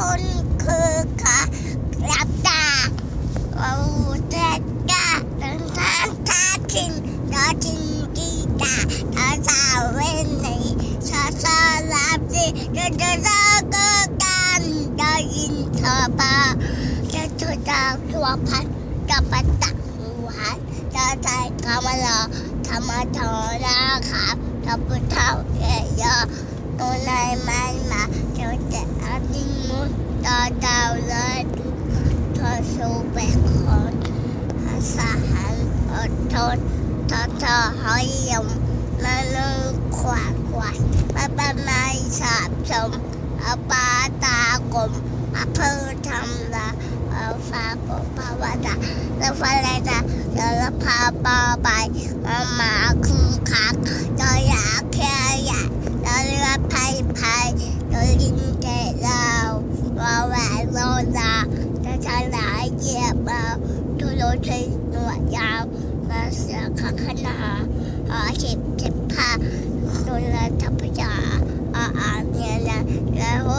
คนคือขารับตาเราจะกล้าตั้งทางท้าทิ้งเราทิ้งกีตาเาสาวเว้นในชาชาลับสิเราจะสาวก็กันเรายินเธอปาจะชุดดาวตัวพันจะปัตตะหันจะใจคำว่าราธรรมทอนะครับ ทำบุญเท้าเยอะ มุตตาดาวเลยเธอสู้แบกคนภาษาหันอดทนเธอเธอหอยยมมาลุงขวากขวายมาปะไม้สาบสมอปาตากลมอเพื่อทำละเอาฟ้าปกภาวนาแล้วฟ้าอะไรจะเดี๋ยวพาปลาไปมา โลดาจะฉลายเหยียบเราทุโรใช้หนวดยาวมาเสือขักขนาหาเข็บเข็บผ้าโดนลทัพยาอาอาเนี่ยนะแล้ว